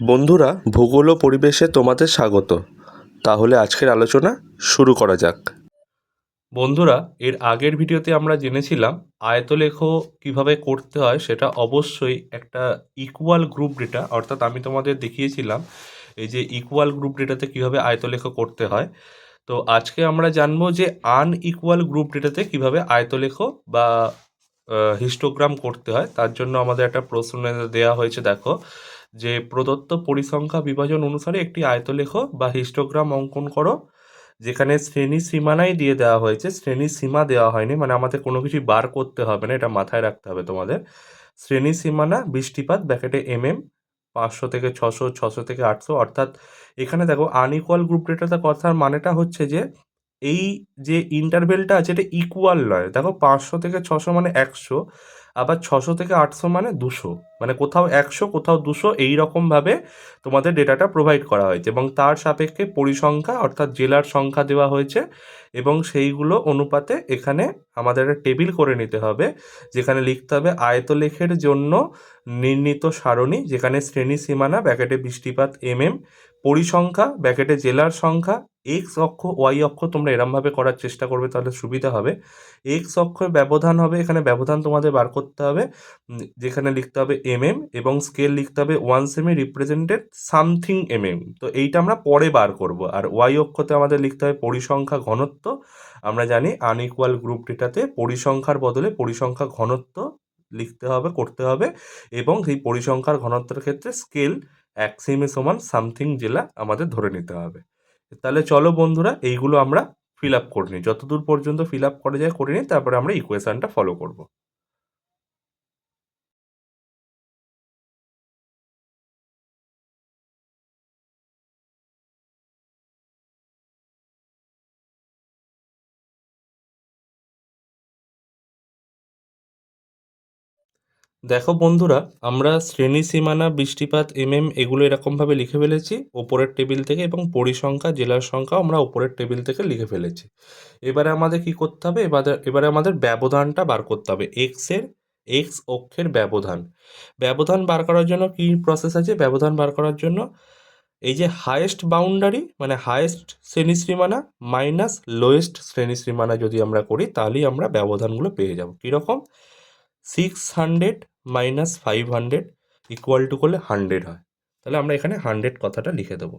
বন্ধুরা, ভূগোল ও পরিবেশে তোমাদের স্বাগত। তাহলে আজকের আলোচনা শুরু করা যাক। বন্ধুরা, এর আগের ভিডিওতে আমরা জেনেছিলাম আয়তলেখ কীভাবে করতে হয় সেটা অবশ্যই একটা ইকুয়াল গ্রুপ ডেটা অর্থাৎ আমি তোমাদের দেখিয়েছিলাম এই যে ইকুয়াল গ্রুপ ডেটাতে কীভাবে আয়তলেখ করতে হয়। তো আজকে আমরা জানব যে আনইকুয়াল গ্রুপ ডেটাতে কীভাবে আয়তলেখ বা হিস্টোগ্রাম করতে হয়। তার জন্য আমাদের একটা প্রশ্ন দেওয়া হয়েছে, দেখো। যে প্রদত্ত পরিসংখ্যা বিভাজন অনুসারে একটি আয়তলেখ বা হিস্টোগ্রাম অঙ্কন করো, যেখানে শ্রেণি সীমানাই দিয়ে দেওয়া হয়েছে। শ্রেণি সীমা দেওয়া হয়নি মানে আমাদের কোনো কিছু বার করতে হবে না, এটা মাথায় রাখতে হবে তোমাদের। শ্রেণি সীমানা বৃষ্টিপাত ব্যাকেটে এম এম পাঁচশো থেকে ছশো ছশো থেকে আটশো, অর্থাৎ এখানে দেখো আনইকুয়াল গ্রুপ ডেটাতে কথার মানেটা হচ্ছে যে, এই যে ইন্টারভেলটা আছে, এটা ইকুয়াল নয়। দেখো পাঁচশো থেকে ছশো মানে একশো আবার ছশো থেকে আটশো মানে দুশো। মানে কোথাও একশো, কোথাও দুশো এই রকমভাবে তোমাদের ডেটাটা প্রোভাইড করা হয়েছে এবং তার সাপেক্ষে পরিসংখ্যা অর্থাৎ জেলার সংখ্যা দেওয়া হয়েছে এবং সেইগুলো অনুপাতে এখানে আমাদের একটা টেবিল করে নিতে হবে, যেখানে লিখতে হবে আয়তলেখের জন্য নির্ণীত সারণী, যেখানে শ্রেণি সীমানা, ব্যাকেটে বৃষ্টিপাত এম এম পরিসংখ্যা, ব্যাকেটে জেলার সংখ্যা এক্স অক্ষ ওয়াই অক্ষ তোমরা এরমভাবে করার চেষ্টা করবে তাহলে সুবিধা হবে। এক্স অক্ষের ব্যবধান হবে, এখানে ব্যবধান তোমাদের বার করতে হবে। যেখানে লিখতে হবে এম এম এবং স্কেল লিখতে হবে one semi represented something M M তো এইটা আমরা পরে বার করব। আর ওয়াই অক্ষতে আমাদের লিখতে হবে পরিসংখ্যা ঘনত্ব। আমরা জানি আনইকুয়াল গ্রুপ ডেটাতে পরিসংখ্যার বদলে পরিসংখ্যা ঘনত্ব লিখতে হবে, করতে হবে এবং সেই পরিসংখ্যার ঘনত্বের ক্ষেত্রে স্কেল এক সেমি সমান সামথিং জেলা আমাদের ধরে নিতে হবে। তাহলে চলো বন্ধুরা, এইগুলো আমরা ফিল আপ করে নিই। যতদূর পর্যন্ত ফিল আপ করা যায়, করে নিই তারপরে আমরা ইকুয়েশানটা ফলো করব। দেখো বন্ধুরা, আমরা শ্রেণি সীমানা, বৃষ্টিপাত এম এম এগুলো এরকমভাবে লিখে ফেলেছি। ওপরের টেবিল থেকে এবং পরিসংখ্যা, জেলার সংখ্যা আমরা ওপরের টেবিল থেকে লিখে ফেলেছি। এবারে আমাদের কি করতে হবে? এবারে এবারে আমাদের ব্যবধানটা বার করতে হবে। এক্সের এক্স অক্ষের ব্যবধান। ব্যবধান বার করার জন্য কি প্রসেস আছে? ব্যবধান বার করার জন্য এই যে হায়েস্ট বাউন্ডারি মানে হায়েস্ট শ্রেণি সীমানা মাইনাস লোয়েস্ট শ্রেণি সীমানা যদি আমরা করি, তাহলেই আমরা ব্যবধানগুলো পেয়ে যাব। কীরকম? Six hundred minus five hundred equal to করলে হান্ড্রেড হয়। তাহলে আমরা এখানে হান্ড্রেড কথাটা লিখে দেবো।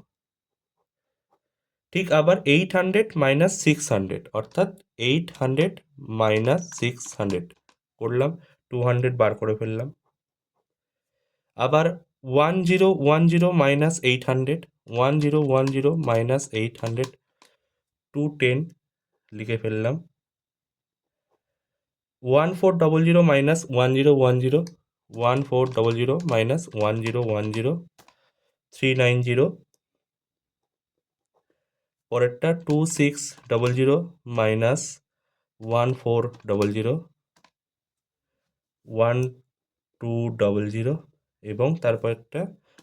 ঠিক আবার eight hundred minus six hundred অর্থাৎ eight hundred minus six hundred করলাম টু হান্ড্রেড বার করে ফেললাম। আবার one zero one zero minus eight hundred one zero one zero minus eight hundred two ten লিখে ফেললাম। One four double zero minus one zero one zero one four double zero minus one zero one zero three nine zero পরেরটা two six double zero minus one four double zero one two double zero এবং তারপরটা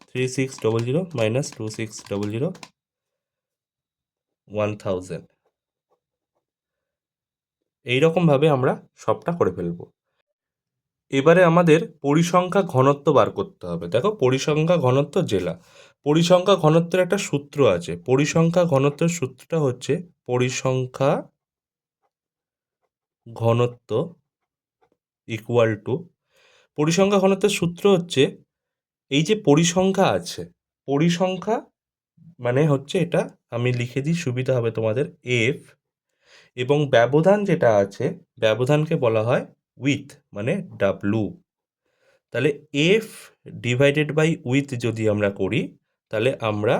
three six double zero minus two six double zero one thousand এইরকমভাবে আমরা সবটা করে ফেলব। এবারে আমাদের পরিসংখ্যা ঘনত্ব বার করতে হবে। দেখো, পরিসংখ্যা ঘনত্ব জেলা। পরিসংখ্যা ঘনত্বের একটা সূত্র আছে। পরিসংখ্যা ঘনত্বের সূত্রটা হচ্ছে পরিসংখ্যা ঘনত্ব ইকুয়াল টু পরিসংখ্যা ঘনত্বের সূত্র হচ্ছে এই যে পরিসংখ্যা আছে, পরিসংখ্যা মানে হচ্ছে এটা আমি লিখে দিই, সুবিধা হবে তোমাদের এফ এবং ব্যবধান যেটা আছে, ব্যবধানকে বলা হয় উইথ মানে ডাব্লু তাহলে এফ ডিভাইডেড বাই উইথ যদি আমরা করি, তাহলে আমরা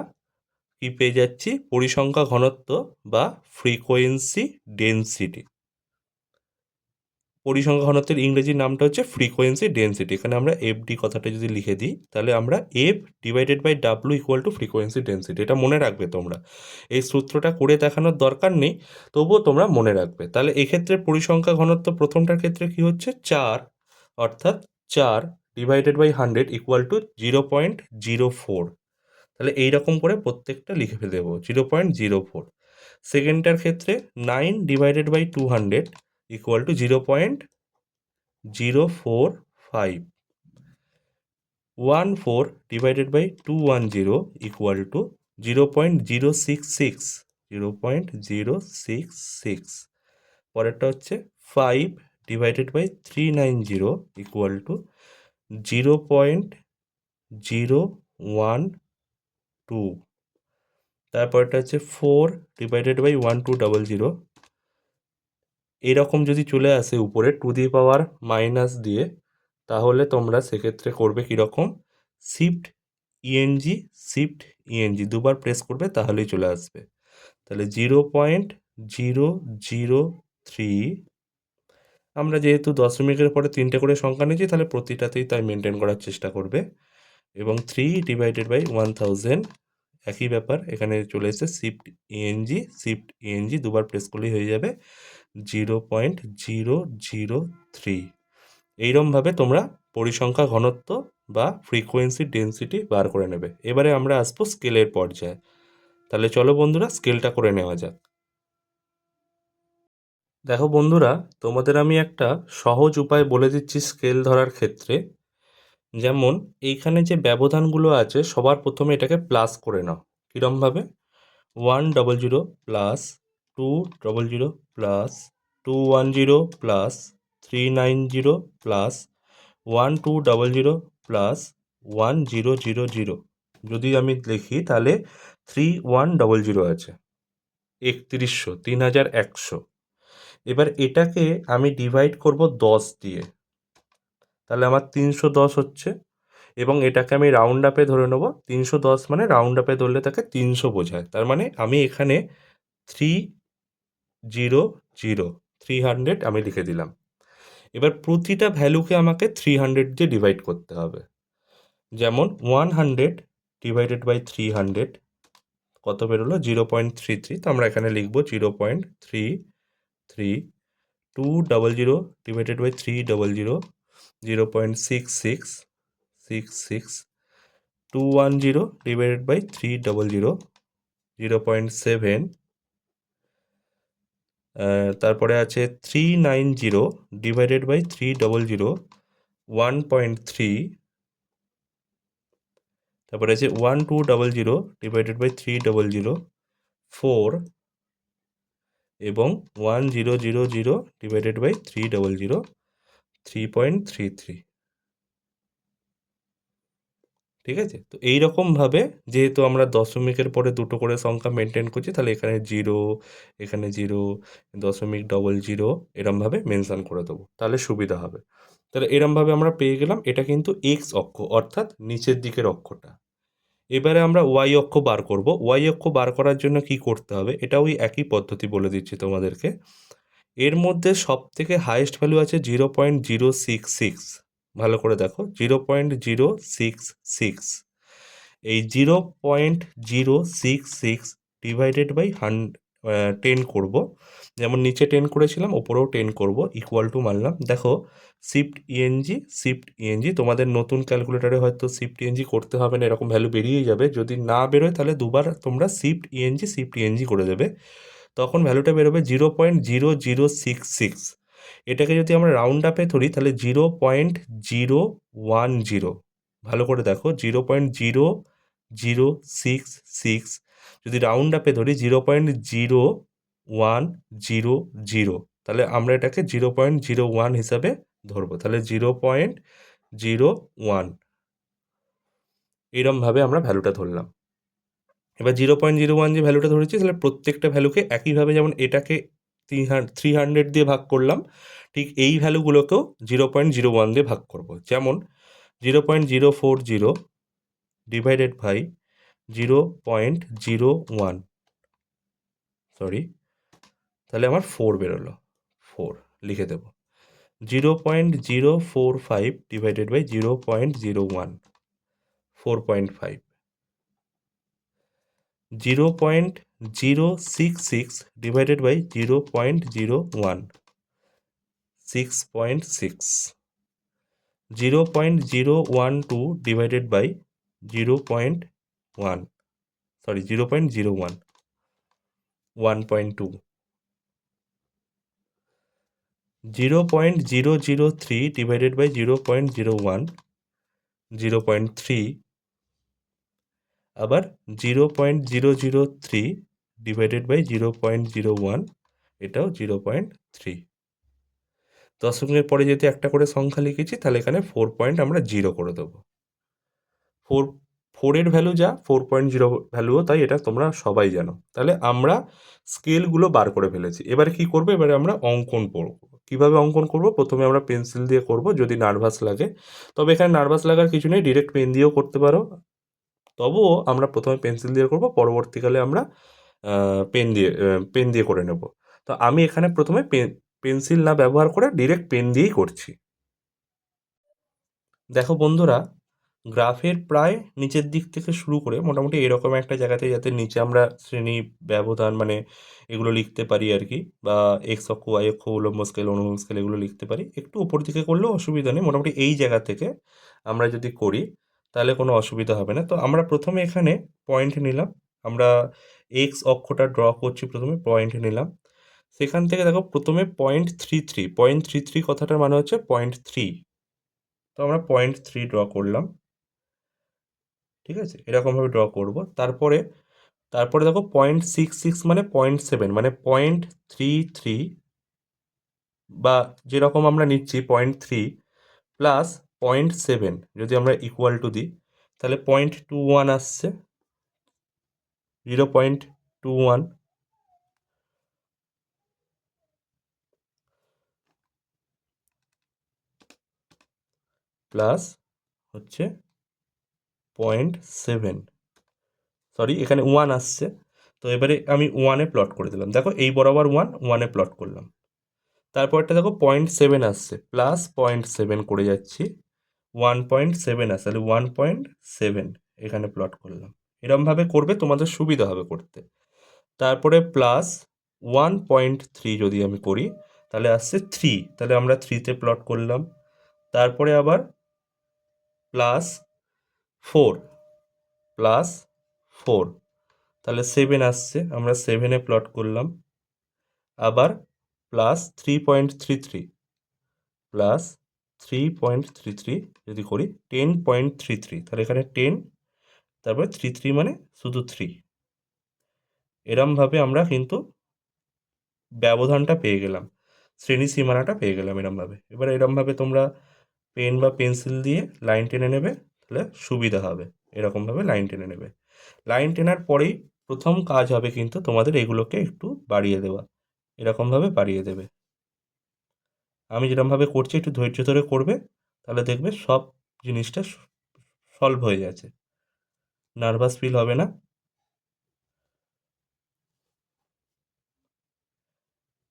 কি পেয়ে যাচ্ছি? পরিসংখ্যা ঘনত্ব বা ফ্রিকোয়েন্সি ডেন্সিটি পরিসংখ্যা ঘনত্বের ইংরেজি নামটা হচ্ছে ফ্রিকোয়েন্সি ডেন্সিটি এখানে আমরা এফ ডি কথাটা যদি লিখে দিই, তাহলে আমরা F divided by W equal to frequency density এটা মনে রাখবে তোমরা। এই সূত্রটা করে দেখানোর দরকার নেই, তবুও তোমরা মনে রাখবে। তাহলে এক্ষেত্রে পরিসংখ্যা ঘনত্ব প্রথমটার ক্ষেত্রে কি হচ্ছে? চার, অর্থাৎ চার divided by hundred equal to zero point zero four তাহলে এইরকম করে প্রত্যেকটা লিখে দেবো জিরো পয়েন্ট জিরো ফোর সেকেন্ডটার ক্ষেত্রে nine divided by two hundred equal to zero point zero four five one four divided by two one zero equal to zero point zero six six zero point zero six six পরেরটা হচ্ছে five divided by three nine zero equal to zero point zero one two তারপরটা হচ্ছে four divided by one two double zero এরকম যদি চলে আসে উপরে to the power minus দিয়ে, তাহলে তোমরা সেক্ষেত্রে করবে কীরকম? শিফট ইএনজি শিফট ইএনজি দুবার প্রেস করবে তাহলেই চলে আসবে। তাহলে zero point zero zero three আমরা যেহেতু দশমিকের পরে তিনটে করে সংখ্যা নিয়েছি, তাহলে প্রতিটাতেই তাই মেনটেন করার চেষ্টা করবে। এবং three divided by one thousand একই ব্যাপার, এখানে চলে এসেছে শিফট ইএনজি শিফট ইএনজি দুবার প্রেস করলেই হয়ে যাবে। Zero point zero zero three. এইরমভাবে তোমরা পরিসংখ্যা ঘনত্ব বা ফ্রিকোয়েন্সি ডেন্সিটি বার করে নেবে। এবারে আমরা আসব স্কেলের পর্যায়ে। তাহলে চলো বন্ধুরা, স্কেলটা করে নেওয়া যাক। দেখো বন্ধুরা, তোমাদের আমি একটা সহজ উপায় বলে দিচ্ছি স্কেল ধরার ক্ষেত্রে। যেমন, এইখানে যে ব্যবধানগুলো আছে, সবার প্রথমে এটাকে প্লাস করে নাও। কীরমভাবে? One double zero plus two double zero plus two one zero plus three nine zero plus one two double zero plus one zero zero zero যদি আমি লিখি তাহলে থ্রি ওয়ান ডবল জিরো আছে। একত্রিশশো, তিন হাজার একশো। এবার এটাকে আমি ডিভাইড করব দশ দিয়ে। তাহলে আমার তিনশো দশ হচ্ছে এবং এটাকে আমি রাউন্ড আপে ধরে নেব। তিনশো দশ মানে রাউন্ড আপে ধরলে তাকে তিনশো বোঝায়। তার মানে আমি এখানে three zero zero three hundred আমি লিখে দিলাম। এবার প্রতিটা ভ্যালুকে আমাকে থ্রি হান্ড্রেড দিয়ে ডিভাইড করতে হবে। যেমন one hundred divided by three hundred কত বেরোলো? জিরো পয়েন্ট থ্রি থ্রি তো আমরা এখানে লিখব zero point three three two double zero divided by three double zero zero point six six six six two one zero divided by three double zero zero point seven তারপরে আছে three nine zero divided by three double zero one point three তারপরে আছে one two double zero divided by three double zero four এবং one zero zero zero divided by three double zero three point three three ঠিক আছে? তো এই রকমভাবে যেহেতু আমরা দশমিকের পরে দুটো করে সংখ্যা মেনটেন করছি, তাহলে এখানে জিরো এখানে জিরো দশমিক ডবল জিরো এরমভাবে মেনশান করে দেবো। তাহলে সুবিধা হবে। তাহলে এরমভাবে আমরা পেয়ে গেলাম, এটা কিন্তু এক্স অক্ষ, অর্থাৎ নিচের দিকের অক্ষটা। এবারে আমরা ওয়াই অক্ষ বার করব। ওয়াই অক্ষ বার করার জন্য কি করতে হবে? এটা ওই একই পদ্ধতি বলে দিচ্ছি তোমাদেরকে। এর মধ্যে সব থেকে হাইয়েস্ট ভ্যালু আছে zero point zero six six ভালো করে দেখো, zero point zero six six. এই zero point zero six six divided by Han ten করব। যেমন নিচে টেন করেছিলাম, ওপরেও টেন করব ইকুয়াল টু মানলাম। দেখো শিফট ইএনজি শিফট ইএনজি তোমাদের নতুন ক্যালকুলেটারে হয়তো শিফট ইএনজি করতে হবে না, এরকম ভ্যালু বেরিয়ে যাবে। যদি না বেরোয়, তাহলে দুবার তোমরা শিফট ইএনজি শিফট ইএনজি করে দেবে। তখন ভ্যালুটা বেরোবে zero point zero zero six six. এটাকে যদি আমরা রাউন্ড আপে ধরি, তাহলে zero point zero one zero ভালো করে দেখো zero point zero zero six six যদি রাউন্ড আপে ধরি zero point zero one zero zero তাহলে আমরা এটাকে জিরো পয়েন্ট জিরো ওয়ান হিসাবে ধরবো। তাহলে জিরো পয়েন্ট জিরো ওয়ান এরমভাবে আমরা ভ্যালুটা ধরলাম। এবার জিরো পয়েন্ট জিরো ওয়ান যে ভ্যালুটা ধরেছি, তাহলে প্রত্যেকটা ভ্যালুকে একইভাবে যেমন এটাকে থ্রি হান্ড্রেড দিয়ে ভাগ করলাম, ঠিক এই ভ্যালুগুলোকেও জিরো পয়েন্ট জিরো ওয়ান দিয়ে ভাগ করব। যেমন zero point zero four zero divided by zero point zero one sorry তাহলে আমার ফোর বেরোলো ফোর লিখে দেব। Zero point zero four five divided by zero point zero one four point five zero point zero six six divided by zero point zero one six point six zero point zero one two divided by zero point one sorry zero point zero one one point two zero point zero zero three divided by zero point zero one zero point three আবার zero point zero zero three divided by zero point zero one এটাও zero point three দশমিকের পরে যেহেতু একটা করে সংখ্যা লিখেছি, তাহলে এখানে ফোর পয়েন্ট আমরা জিরো করে দেবো। ফোর ফোরের ভ্যালু যা ফোর পয়েন্ট জিরো ভ্যালুও তাই এটা তোমরা সবাই জানো। তাহলে আমরা স্কেলগুলো বার করে ফেলেছি। এবারে কি করব? এবারে আমরা অঙ্কন করব কীভাবে অঙ্কন করব? প্রথমে আমরা পেন্সিল দিয়ে করব, যদি নার্ভাস লাগে। তবে এখানে নার্ভাস লাগার কিছু নেই ডিরেক্ট পেন দিয়েও করতে পারো। তবুও আমরা প্রথমে পেন্সিল দিয়ে করব, পরবর্তীকালে আমরা পেন দিয়ে পেন দিয়ে করে নেব। তো আমি এখানে প্রথমে পেন পেন্সিল না ব্যবহার করে ডিরেক্ট পেন দিয়েই করছি। দেখো বন্ধুরা, গ্রাফের প্রায় নিচের দিক থেকে শুরু করে মোটামুটি এরকম একটা জায়গাতে যাতে নিচে আমরা শ্রেণি ব্যবধান মানে এগুলো লিখতে পারি আর কি, বা এক্স অক্ষ ওয়াই অক্ষ, উলম্ব স্কেল অনুলম্ব স্কেল এগুলো লিখতে পারি। একটু উপর দিকে করলেও অসুবিধা নেই, মোটামুটি এই জায়গা থেকে আমরা যদি করি তাহলে কোনো অসুবিধা হবে না। তো আমরা প্রথমে এখানে পয়েন্ট নিলাম। আমরা এক্স অক্ষটা ড্র করছি প্রথমে পয়েন্ট নিলাম। সেখান থেকে দেখো, প্রথমে point three three point three three কথাটার মানে হচ্ছে পয়েন্ট থ্রি তো আমরা পয়েন্ট থ্রি ড্র করলাম। ঠিক আছে? এরকমভাবে ড্র করব। তারপরে তারপরে দেখো পয়েন্ট সিক্স সিক্স মানে পয়েন্ট সেভেন মানে পয়েন্ট থ্রি থ্রি বা যেরকম আমরা নিচ্ছি point three plus point seven যদি আমরা ইকুয়াল টু দিই, তাহলে পয়েন্ট টু ওয়ান আসছে। Zero point two one plus হচ্ছে পয়েন্ট সেভেন সরি এখানে ওয়ান আসছে। তো এবারে আমি ওয়ানে প্লট করে দিলাম। দেখো, এই বরাবর ওয়ান ওয়ানে প্লট করলাম। তারপরটা দেখো পয়েন্ট সেভেন আসছে। প্লাস পয়েন্ট সেভেন করে যাচ্ছি। ওয়ান পয়েন্ট সেভেন আসছে। তাহলে ওয়ান পয়েন্ট সেভেন এখানে প্লট করলাম। এরমভাবে করবে, তোমাদের সুবিধা হবে করতে। তারপরে প্লাস ওয়ান পয়েন্ট থ্রি যদি আমি করি, তাহলে আসছে থ্রি তাহলে আমরা থ্রিতে প্লট করলাম। তারপরে আবার প্লাস ফোর প্লাস ফোর তাহলে সেভেন আসছে, আমরা সেভেনে প্লট করলাম। আবার plus three point three three plus three point three three যদি করি টেন পয়েন্ট থ্রি থ্রি তাহলে এখানে টেন তারপরে থ্রি থ্রি মানে শুধু থ্রি এরমভাবে আমরা কিন্তু ব্যবধানটা পেয়ে গেলাম, শ্রেণি সীমানাটা পেয়ে গেলাম এরমভাবে। এবার এরমভাবে তোমরা পেন বা পেন্সিল দিয়ে লাইন টেনে নেবে, তাহলে সুবিধা হবে, এরকমভাবে লাইন টেনে নেবে। লাইন টেনার পরেই প্রথম কাজ হবে কিন্তু তোমাদের এগুলোকে একটু বাড়িয়ে দেওয়া, এরকমভাবে বাড়িয়ে দেবে। আমি যেরকমভাবে করছি, একটু ধৈর্য ধরে করবে, তাহলে দেখবে সব জিনিসটা সলভ হয়ে যাচ্ছে। নার্ভাস ফিল হবে না?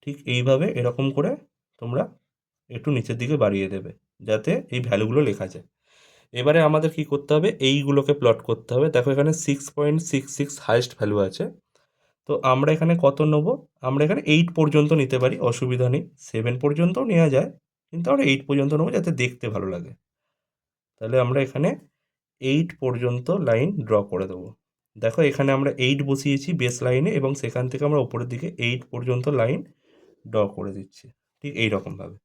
ঠিক এইভাবে এরকম করে তোমরা একটু নিচের দিকে বাড়িয়ে দেবে, যাতে এই ভ্যালুগুলো লেখা যায়। এবারে আমাদের কি করতে হবে? এইগুলোকে প্লট করতে হবে। দেখো এখানে six point six six highest value আছে। তো আমরা এখানে কত নেব? আমরা এখানে এইট পর্যন্ত নিতে পারি, অসুবিধা নেই। সেভেন পর্যন্তও নেওয়া যায়, কিন্তু আমরা এইট পর্যন্ত নেব যাতে দেখতে ভালো লাগে। তাহলে আমরা এখানে এইট পর্যন্ত লাইন ড্র করে দেবো। দেখো, এখানে আমরা এইট বসিয়েছি বেস লাইনে এবং সেখান থেকে আমরা ওপরের দিকে এইট পর্যন্ত লাইন ড্র করে দিচ্ছি। ঠিক এই রকমভাবে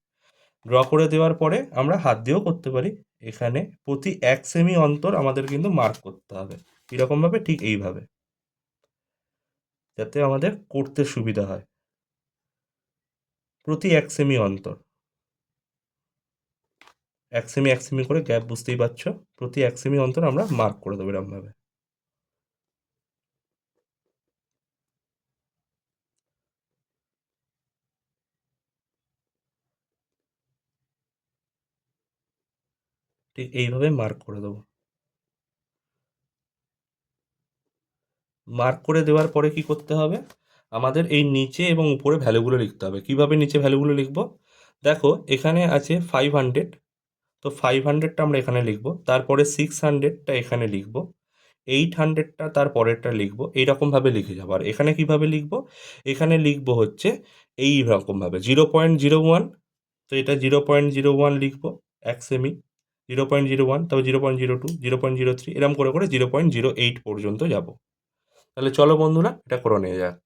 ড্র করে দেওয়ার পরে আমরা হাত দিয়েও করতে পারি। এখানে প্রতি এক সেমি অন্তর আমাদের কিন্তু মার্ক করতে হবে। এরকমভাবে ঠিক এইভাবে। যাতে আমাদের করতে সুবিধা হয়। প্রতি এক সেমি অন্তর। এক সেমি এক সেমি করে গ্যাপ বুঝতেই পারছ। প্রতি এক সেমি অন্তর আমরা মার্ক করে দেবো এরকমভাবে। ঠিক এইভাবে মার্ক করে দেবো। মার্ক করে দেওয়ার পরে কি করতে হবে? আমাদের এই নিচে এবং উপরে ভ্যালুগুলো লিখতে হবে। কীভাবে নিচে ভ্যালুগুলো লিখব? দেখো, এখানে আছে ফাইভ হান্ড্রেড তো ফাইভ হান্ড্রেডটা আমরা এখানে লিখব, তারপরে সিক্স হান্ড্রেডটা এখানে লিখব এইট হান্ড্রেডটা তার পরেরটা লিখব এইরকমভাবে লিখে যাব। আর এখানে কীভাবে লিখব? এখানে লিখব হচ্ছে এই রকমভাবে জিরো পয়েন্ট জিরো ওয়ান তো এটা জিরো পয়েন্ট জিরো ওয়ান লিখব, এক semi zero point zero one তবে zero point zero two zero point zero three এরকম করে করে জিরো পয়েন্ট জিরো এইট পর্যন্ত যাব। তাহলে চলো বন্ধুরা, এটা করে নিয়ে যাক।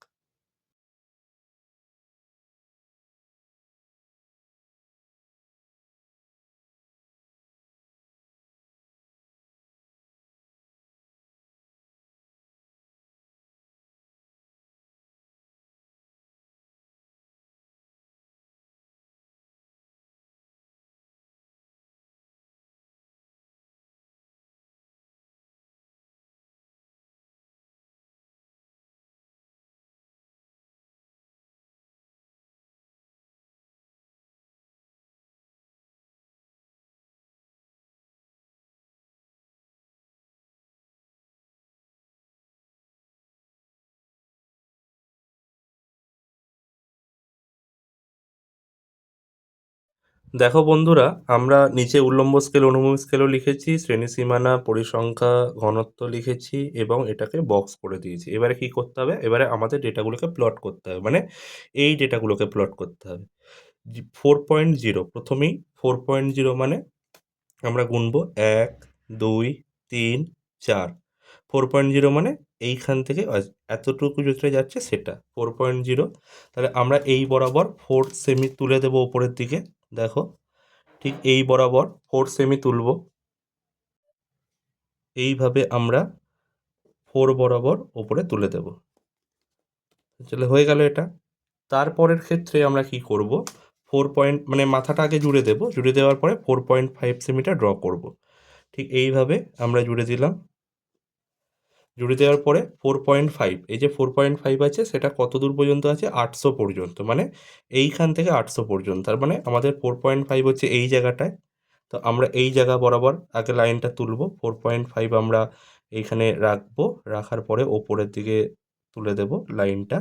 দেখো বন্ধুরা, আমরা নিচে উল্লম্ব স্কেল অনুভূমি স্কেলও লিখেছি, শ্রেণি সীমানা, পরিসংখ্যা, ঘনত্ব লিখেছি এবং এটাকে বক্স করে দিয়েছি। এবারে কি করতে হবে? এবারে আমাদের ডেটাগুলোকে প্লট করতে হবে। মানে এই ডেটাগুলোকে প্লট করতে হবে। ফোর পয়েন্ট জিরো প্রথমেই ফোর পয়েন্ট জিরো মানে আমরা গুনবো এক, দুই, তিন, চার। ফোর পয়েন্ট জিরো মানে এইখান থেকে এতটুকু যেটা যাচ্ছে সেটা। ফোর পয়েন্ট জিরো তাহলে আমরা এই বরাবর ফোর সেমি তুলে দেবো ওপরের দিকে। দেখো, ঠিক এই বরাবর ফোর সেমি তুলব। এইভাবে আমরা ফোর বরাবর ওপরে তুলে দেব। তাহলে হয়ে গেল এটা। তারপরের ক্ষেত্রে আমরা কি করব? ফোর পয়েন্ট মানে মাথাটা আগে জুড়ে দেব। জুড়ে দেওয়ার পরে ফোর পয়েন্ট ফাইভ সেমিটা ড্র করব। ঠিক এইভাবে আমরা জুড়ে দিলাম। জুড়ে দেওয়ার পরে ফোর পয়েন্ট ফাইভ এই যে ফোর পয়েন্ট ফাইভ আছে, সেটা কত দূর পর্যন্ত আছে? আটশো পর্যন্ত মানে এইখান থেকে আটশো পর্যন্ত, তার মানে আমাদের ফোর পয়েন্ট ফাইভ হচ্ছে এই জায়গাটায়। তো আমরা এই জায়গা বরাবর আগে লাইনটা তুলব ফোর পয়েন্ট ফাইভ আমরা এইখানে রাখব, রাখার পরে ওপরের দিকে তুলে দেব লাইনটা।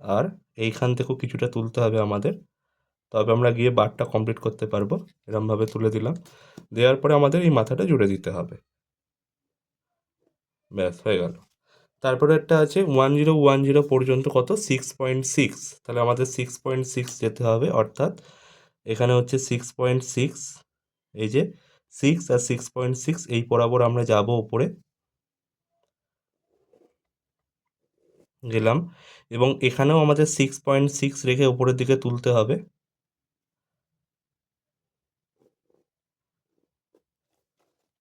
আর এইখান থেকেও কিছুটা তুলতে হবে আমাদের। তবে আমরা গিয়ে বারটা কমপ্লিট করতে পারব, এরমভাবে তুলে দিলাম। দেওয়ার পরে আমাদের এই মাথাটা জুড়ে দিতে হবে। ব্যাস, হয়ে গেল। তারপরে একটা আছে ওয়ান জিরো ওয়ান জিরো পর্যন্ত কত? সিক্স পয়েন্ট সিক্স তাহলে আমাদের সিক্স পয়েন্ট সিক্স যেতে হবে, অর্থাৎ এখানে হচ্ছে সিক্স পয়েন্ট সিক্স এই যে সিক্স আর সিক্স পয়েন্ট সিক্স এই বরাবর আমরা যাব ওপরে গেলাম। এবং এখানেও আমাদের সিক্স পয়েন্ট সিক্স রেখে উপরের দিকে তুলতে হবে।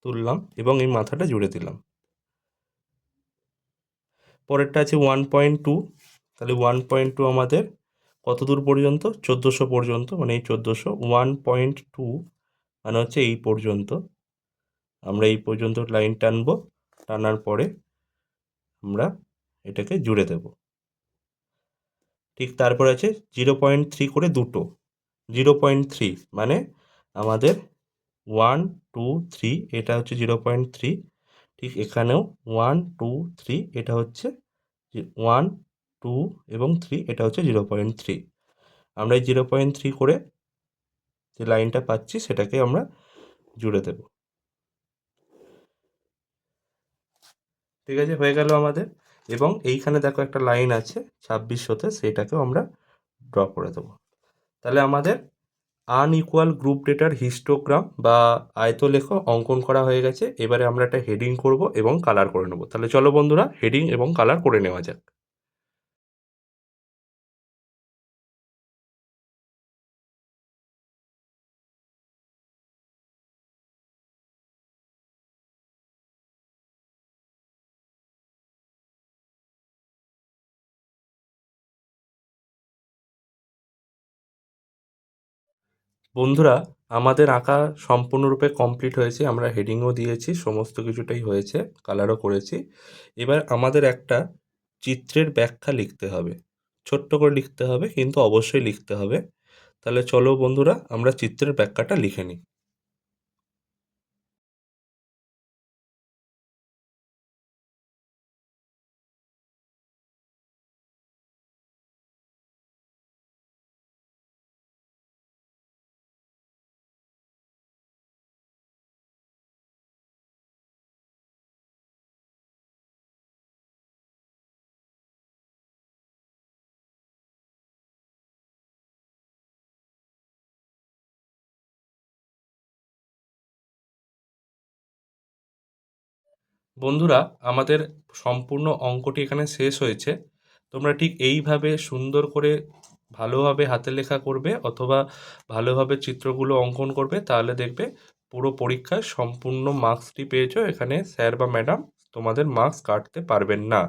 তুললাম এবং এই মাথাটা জুড়ে দিলাম। পরেরটা আছে ওয়ান পয়েন্ট টু তাহলে ওয়ান পয়েন্ট টু আমাদের কত দূর পর্যন্ত? চোদ্দোশো পর্যন্ত মানে এই চোদ্দোশো। ওয়ান পয়েন্ট টু মানে হচ্ছে এই পর্যন্ত। আমরা এই পর্যন্ত লাইন টানবো। টানার পরে আমরা এটাকে জুড়ে দেব। ঠিক তারপর আছে জিরো পয়েন্ট থ্রি করে দুটো। জিরো পয়েন্ট থ্রি মানে আমাদের ওয়ান, টু, থ্রি, এটা হচ্ছে জিরো পয়েন্ট থ্রি। ঠিক এখানেও ওয়ান, টু, থ্রি, এটা হচ্ছে ওয়ান, টু এবং থ্রি, এটা হচ্ছে জিরো পয়েন্ট থ্রি। আমরা এই জিরো পয়েন্ট থ্রি করে যে লাইনটা পাচ্ছি, সেটাকে আমরা জুড়ে দেব। ঠিক আছে, হয়ে গেল আমাদের। এবং এইখানে দেখো একটা লাইন আছে ছাব্বিশশোতে সেটাকেও আমরা ড্র করে দেবো। তাহলে আমাদের আনইকুয়াল গ্রুপ ডেটার হিস্টোগ্রাম বা আয়তলেখ অঙ্কন করা হয়ে গেছে। এবারে আমরা একটা হেডিং করব এবং কালার করে নেব। তাহলে চলো বন্ধুরা হেডিং এবং কালার করে নেওয়া যাক। বন্ধুরা, আমাদের আঁকা সম্পূর্ণরূপে কমপ্লিট হয়েছে। আমরা হেডিংও দিয়েছি, সমস্ত কিছুটাই হয়েছে কালারও করেছি। এবার আমাদের একটা চিত্রের ব্যাখ্যা লিখতে হবে। ছোট্ট করে লিখতে হবে, কিন্তু অবশ্যই লিখতে হবে। তাহলে চলো বন্ধুরা, আমরা চিত্রের ব্যাখ্যাটা লিখে নিই। বন্ধুরা, আমাদের সম্পূর্ণ অঙ্কটি এখানে শেষ হয়েছে। তোমরা ঠিক এইভাবে সুন্দর করে ভালোভাবে হাতের লেখা করবে অথবা ভালোভাবে চিত্রগুলো অঙ্কন করবে, তাহলে দেখবে পুরো পরীক্ষায় সম্পূর্ণ মার্কসটি পেয়েছ। এখানে স্যার বা ম্যাডাম তোমাদের মার্কস কাটতে পারবেন না।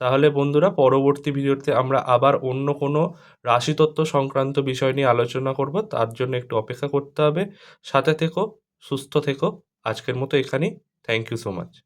তাহলে বন্ধুরা, পরবর্তী ভিডিওতে আমরা আবার অন্য কোনো রাশিতত্ত্ব সংক্রান্ত বিষয় নিয়ে আলোচনা করব। তার জন্য একটু অপেক্ষা করতে হবে। সাথে থেকো, সুস্থ থেকো। আজকের মতো এখানেই। Thank you so much